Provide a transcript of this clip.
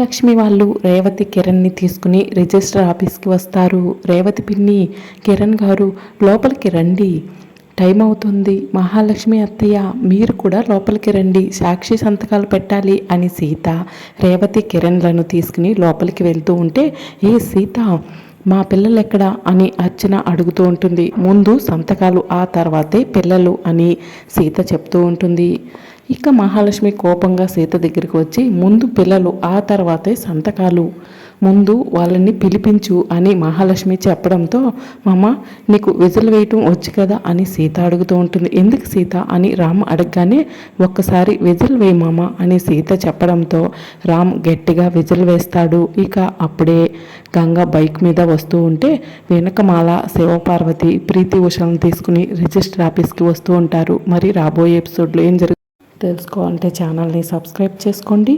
లక్ష్మి వాళ్ళు రేవతి కిరణ్ని తీసుకుని రిజిస్టర్ ఆఫీస్కి వస్తారు. రేవతి పిన్ని కిరణ్ గారు లోపలికి రండి. టైం అవుతుంది. మహాలక్ష్మి అత్తయ్య మీరు కూడా లోపలికి రండి. సాక్షి సంతకాలు పెట్టాలి అని సీత రేవతి కిరణ్లను తీసుకుని లోపలికి వెళ్తూ ఉంటే ఏ సీత మా పిల్లలు ఎక్కడ అని అర్చన అడుగుతూ ఉంటుంది. ముందు సంతకాలు ఆ తర్వాతే పిల్లలు అని సీత చెప్తూ ఉంటుంది. ఇక మహాలక్ష్మి కోపంగా సీత దగ్గరికి వచ్చి ముందు పిల్లలు ఆ తర్వాతే సంతకాలు. ముందు వాళ్ళని పిలిపించు అని మహాలక్ష్మి చెప్పడంతో మామ నీకు విజలు వేయటం వచ్చు కదా? అని సీత అడుగుతూ ఉంటుంది. ఎందుకు సీత? అని రామ్ అడగగానే ఒక్కసారి విజిల్ వేయి మామ అని సీత చెప్పడంతో రామ్ గట్టిగా విజిల్ వేస్తాడు. ఇక అప్పుడే గంగ బైక్ మీద వస్తూ ఉంటే వెనకమాల శివపార్వతి ప్రీతి ఉషలను తీసుకుని రిజిస్టర్ ఆఫీస్కి వస్తూ ఉంటారు. మరి రాబోయే ఎపిసోడ్లో ఏం జరుగుతుంది తెలుసుకోవాలంటే ఛానల్ని సబ్స్క్రైబ్ చేసుకోండి.